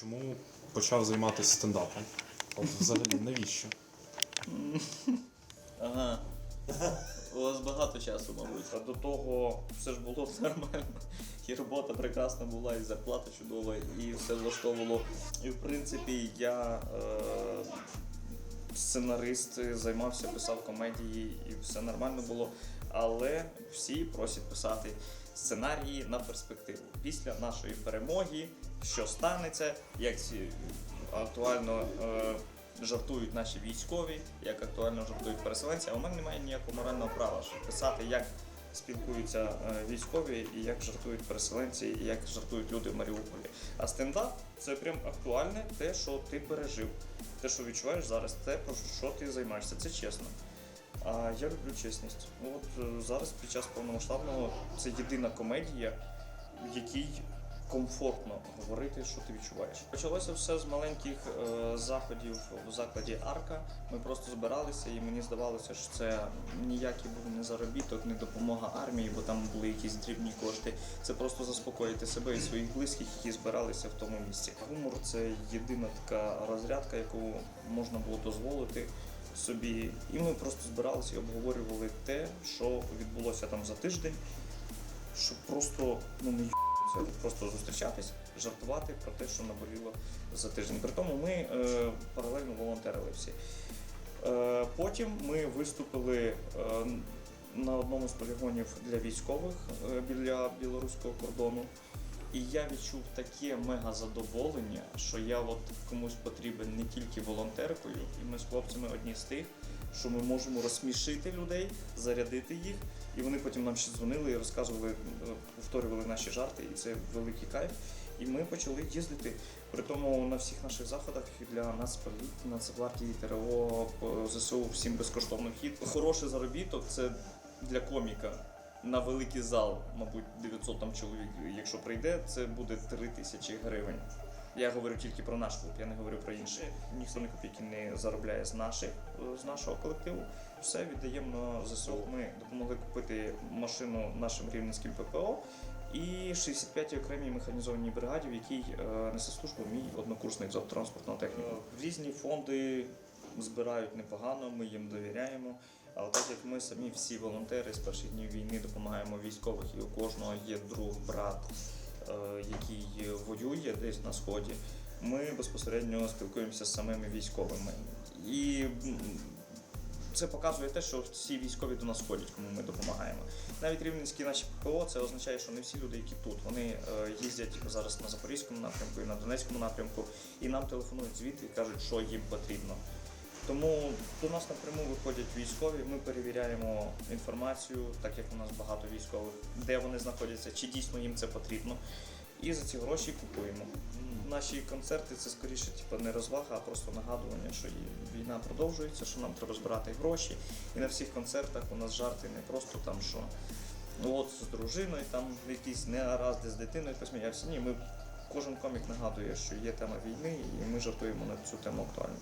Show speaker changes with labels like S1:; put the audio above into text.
S1: Чому почав займатися стендапом? От взагалі, навіщо?
S2: Ага. У вас багато часу, мабуть. А до того все ж було нормально. І робота прекрасна була, і зарплата чудова, і все влаштовувало. І в принципі я е, сценарист, займався, писав комедії, і все нормально було. Але всі просять писати сценарії на перспективу. Після нашої перемоги, що станеться, як ці актуально. Е, жартують наші військові, як актуально жартують переселенці, а у мене немає ніякого морального права щоб писати, як спілкуються е, військові, і як жартують переселенці, і як жартують люди в Маріуполі. А стендап це прям актуальне те, що ти пережив, те, що відчуваєш зараз, те, про що ти займаєшся. Це чесно. А я люблю чесність. Ну, От е, зараз під час повномасштабного це єдина комедія, в якій комфортно говорити, що ти відчуваєш. Почалося все з маленьких е, заходів в закладі Арка. Ми просто збиралися, і мені здавалося, що це ніякий був не заробіток, не допомога армії, бо там були якісь дрібні кошти. Це просто заспокоїти себе і своїх близьких, які збиралися в тому місці. Гумор це єдина така розрядка, яку можна було дозволити собі. І ми просто збиралися і обговорювали те, що відбулося там за тиждень, щоб просто ну не це просто зустрічатись, жартувати про те, що наболіло за тиждень. При тому ми е, паралельно волонтерили всі. Е, потім ми виступили е, на одному з полігонів для військових е, біля білоруського кордону. І я відчув таке мега задоволення, що я от комусь потрібен не тільки волонтеркою, і ми з хлопцями одні з тих, що ми можемо розсмішити людей, зарядити їх, і вони потім нам ще дзвонили і розказували, повторювали наші жарти, і це великий кайф. І ми почали їздити. При тому на всіх наших заходах для Нацполіт, Нацгвардії, ТРО, ЗСУ всім безкоштовно вхід. Хороший заробіток це для коміка. На великий зал, мабуть, 900 там чоловік, якщо прийде, це буде 3 тисячі гривень. Я говорю тільки про наш клуб, я не говорю про інші. Ніхто ні копійки не заробляє з наших, з нашого колективу. Все віддаємо на ЗСУ. Ми допомогли купити машину нашим рівненським ППО і 65-й окремій механізованій бригаді, в якій е, несе службу мій однокурсник з автотранспортного техніку. Різні фонди збирають непогано, ми їм довіряємо. Але так як ми самі всі волонтери з перших днів війни допомагаємо військових, і у кожного є друг, брат, е, який воює десь на сході, ми безпосередньо спілкуємося з самими військовими. І це показує те, що всі військові до нас ходять, кому ми допомагаємо. Навіть рівненські наші ППО, це означає, що не всі люди, які тут, вони е, їздять зараз на Запорізькому напрямку і на Донецькому напрямку, і нам телефонують звідти і кажуть, що їм потрібно. Тому до нас напряму виходять військові. Ми перевіряємо інформацію, так як у нас багато військових, де вони знаходяться, чи дійсно їм це потрібно. І за ці гроші купуємо. Наші концерти це скоріше типу, не розвага, а просто нагадування, що війна продовжується, що нам треба збирати гроші. І на всіх концертах у нас жарти не просто там, що ну от з дружиною, там якісь негаразди з дитиною посміявся. Ні, ми кожен комік нагадує, що є тема війни, і ми жартуємо на цю тему актуально.